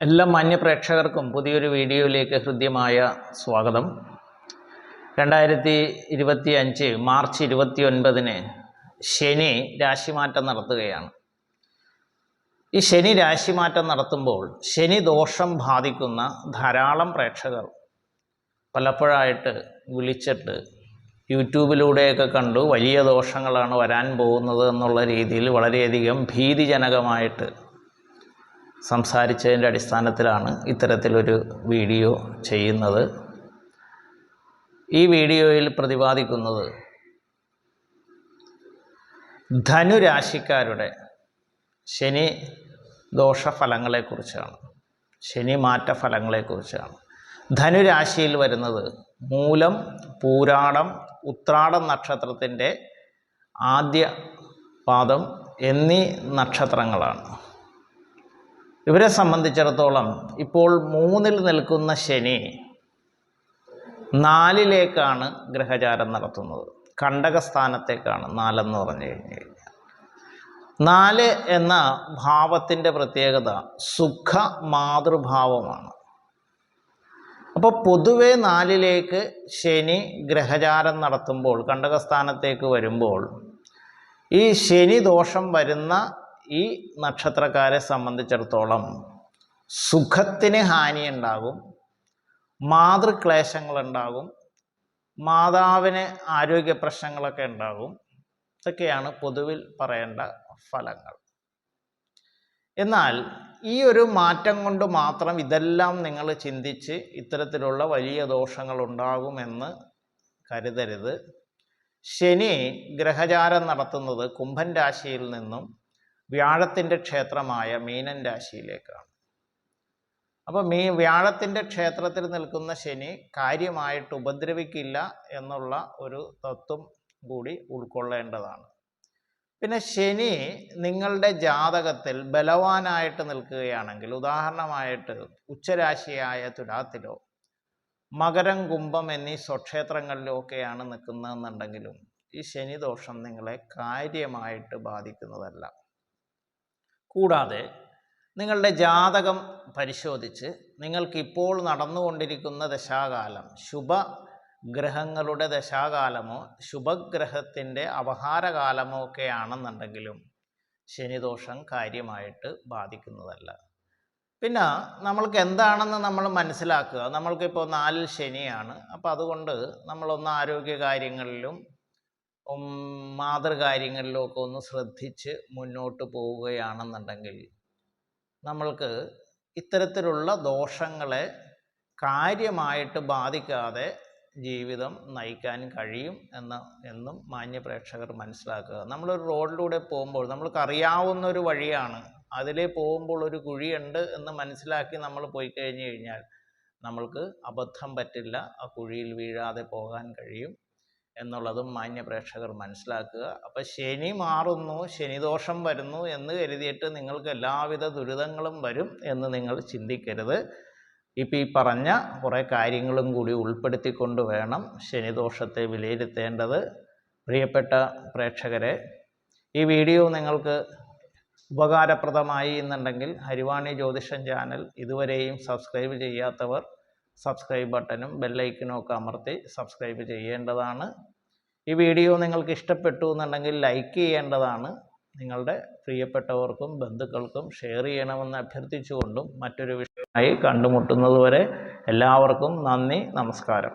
എല്ലാ മാന്യ പ്രേക്ഷകർക്കും പുതിയൊരു വീഡിയോയിലേക്ക് ഹൃദ്യമായ സ്വാഗതം. രണ്ടായിരത്തി ഇരുപത്തി അഞ്ച് മാർച്ച് ഇരുപത്തി ഒൻപതിന് ശനി രാശിമാറ്റം നടത്തുകയാണ്. ഈ ശനി രാശിമാറ്റം നടത്തുമ്പോൾ ശനി ദോഷം ബാധിക്കുന്ന ധാരാളം പ്രേക്ഷകർ പലപ്പോഴായിട്ട് വിളിച്ചിട്ട് യൂട്യൂബിലൂടെയൊക്കെ കണ്ടു വലിയ ദോഷങ്ങളാണ് വരാൻ പോകുന്നത് എന്നുള്ള രീതിയിൽ വളരെയധികം ഭീതിജനകമായിട്ട് സംസാരിച്ചതിന്റെ അടിസ്ഥാനത്തിലാണ് ഇത്തരത്തിലൊരു വീഡിയോ ചെയ്യുന്നത്. ഈ വീഡിയോയിൽ പ്രതിപാദിക്കുന്നത് ധനുരാശിക്കാരുടെ ശനി ദോഷഫലങ്ങളെക്കുറിച്ചാണ്. ശനി മാറ്റ ഫലങ്ങളെക്കുറിച്ചാണ് ധനുരാശിയിൽ വരുന്നത് മൂലം പൂരാടം ഉത്രാടം നക്ഷത്രത്തിന്റെ ആദ്യ പാദം എന്നീ നക്ഷത്രങ്ങളാണ്. ഇവരെ സംബന്ധിച്ചിടത്തോളം ഇപ്പോൾ മൂന്നിൽ നിൽക്കുന്ന ശനി നാലിലേക്കാണ് ഗ്രഹചാരം നടത്തുന്നത്. കണ്ടകസ്ഥാനത്തേക്കാണ് നാലെന്ന് പറഞ്ഞു കഴിഞ്ഞു കഴിഞ്ഞാൽ നാല് എന്ന ഭാവത്തിന്റെ പ്രത്യേകത സുഖ മാതൃഭാവമാണ്. അപ്പോൾ പൊതുവെ നാലിലേക്ക് ശനി ഗ്രഹചാരം നടത്തുമ്പോൾ കണ്ടകസ്ഥാനത്തേക്ക് വരുമ്പോൾ ഈ ശനി ദോഷം വരുന്ന ഈ നക്ഷത്രക്കാരെ സംബന്ധിച്ചിടത്തോളം സുഖത്തിന് ഹാനി ഉണ്ടാകും മാതൃക്ലേശങ്ങളുണ്ടാകും മാതാവിന് ആരോഗ്യ പ്രശ്നങ്ങളൊക്കെ ഉണ്ടാകും. ഇതൊക്കെയാണ് പൊതുവിൽ പറയേണ്ട ഫലങ്ങൾ. എന്നാൽ ഈ ഒരു മാറ്റം കൊണ്ട് മാത്രം ഇതെല്ലാം നിങ്ങൾ ചിന്തിച്ച് ഇത്തരത്തിലുള്ള വലിയ ദോഷങ്ങൾ ഉണ്ടാകുമെന്ന് കരുതരുത്. ശനി ഗ്രഹചാരം നടത്തുന്നത് കുംഭൻ രാശിയിൽ നിന്നും വ്യാഴത്തിന്റെ ക്ഷേത്രമായ മീനൻ രാശിയിലേക്കാണ്. അപ്പോൾ മീ വ്യാഴത്തിന്റെ ക്ഷേത്രത്തിൽ നിൽക്കുന്ന ശനി കാര്യമായിട്ട് ഉപദ്രവിക്കില്ല എന്നുള്ള ഒരു തത്വം കൂടി ഉൾക്കൊള്ളേണ്ടതാണ്. പിന്നെ ശനി നിങ്ങളുടെ ജാതകത്തിൽ ബലവാനായിട്ട് നിൽക്കുകയാണെങ്കിൽ ഉദാഹരണമായിട്ട് ഉച്ചരാശിയായ തുലാത്തിലോ മകരം കുംഭം എന്നീ സ്വക്ഷേത്രങ്ങളിലോ ഒക്കെയാണ് നിൽക്കുന്നതെന്നുണ്ടെങ്കിലും ഈ ശനിദോഷം നിങ്ങളെ കാര്യമായിട്ട് ബാധിക്കുന്നതല്ല. കൂടാതെ നിങ്ങളുടെ ജാതകം പരിശോധിച്ച് നിങ്ങൾക്കിപ്പോൾ നടന്നുകൊണ്ടിരിക്കുന്ന ദശാകാലം ശുഭ ഗ്രഹങ്ങളുടെ ദശാകാലമോ ശുഭഗ്രഹത്തിന്റെ അപഹാരകാലമോ ഒക്കെ ആണെന്നുണ്ടെങ്കിലും ശനിദോഷം കാര്യമായിട്ട് ബാധിക്കുന്നതല്ല. പിന്നെ നമ്മൾക്ക് എന്താണെന്ന് നമ്മൾ മനസ്സിലാക്കുക. നമ്മൾക്കിപ്പോൾ നാലിൽ ശനിയാണ്. അപ്പോൾ അതുകൊണ്ട് നമ്മളൊന്ന് ആരോഗ്യ കാര്യങ്ങളിലും മാതൃകാര്യങ്ങളിലും ഒക്കെ ഒന്ന് ശ്രദ്ധിച്ച് മുന്നോട്ട് പോവുകയാണെന്നുണ്ടെങ്കിൽ നമ്മൾക്ക് ഇത്തരത്തിലുള്ള ദോഷങ്ങളെ കാര്യമായിട്ട് ബാധിക്കാതെ ജീവിതം നയിക്കാൻ കഴിയും എന്ന് എന്നും മാന്യ പ്രേക്ഷകർ മനസ്സിലാക്കുക. നമ്മളൊരു റോഡിലൂടെ പോകുമ്പോൾ നമ്മൾക്കറിയാവുന്ന ഒരു വഴിയാണ്. അതിലേ പോകുമ്പോൾ ഒരു കുഴിയുണ്ട് എന്ന് മനസ്സിലാക്കി നമ്മൾ പോയി കഴിഞ്ഞു കഴിഞ്ഞാൽ നമ്മൾക്ക് അബദ്ധം പറ്റില്ല. ആ കുഴിയിൽ വീഴാതെ പോകാൻ കഴിയും. എന്നുള്ളതും മാന്യ പ്രേക്ഷകർ മനസ്സിലാക്കുക. അപ്പം ശനി മാറുന്നു ശനിദോഷം വരുന്നു എന്ന് കരുതിയിട്ട് നിങ്ങൾക്ക് എല്ലാവിധ ദുരിതങ്ങളും വരും എന്ന് നിങ്ങൾ ചിന്തിക്കരുത്. ഇപ്പം ഈ പറഞ്ഞ കുറേ കാര്യങ്ങളും കൂടി ഉൾപ്പെടുത്തിക്കൊണ്ട് വേണം ശനിദോഷത്തെ വിലയിരുത്തേണ്ടത്. പ്രിയപ്പെട്ട പ്രേക്ഷകരെ ഈ വീഡിയോ നിങ്ങൾക്ക് ഉപകാരപ്രദമായി എന്നുണ്ടെങ്കിൽ ഹരിവാണി ജ്യോതിഷം ചാനൽ ഇതുവരെയും സബ്സ്ക്രൈബ് ചെയ്യാത്തവർ സബ്സ്ക്രൈബ് ബട്ടനും ബെല്ലൈക്കനും ഒക്കെ അമർത്തി സബ്സ്ക്രൈബ് ചെയ്യേണ്ടതാണ്. ഈ വീഡിയോ നിങ്ങൾക്ക് ഇഷ്ടപ്പെട്ടു എന്നുണ്ടെങ്കിൽ ലൈക്ക് ചെയ്യേണ്ടതാണ്. നിങ്ങളുടെ പ്രിയപ്പെട്ടവർക്കും ബന്ധുക്കൾക്കും ഷെയർ ചെയ്യണമെന്ന് അഭ്യർത്ഥിച്ചുകൊണ്ടും മറ്റൊരു വിഷയമായി കണ്ടുമുട്ടുന്നതുവരെ എല്ലാവർക്കും നന്ദി നമസ്കാരം.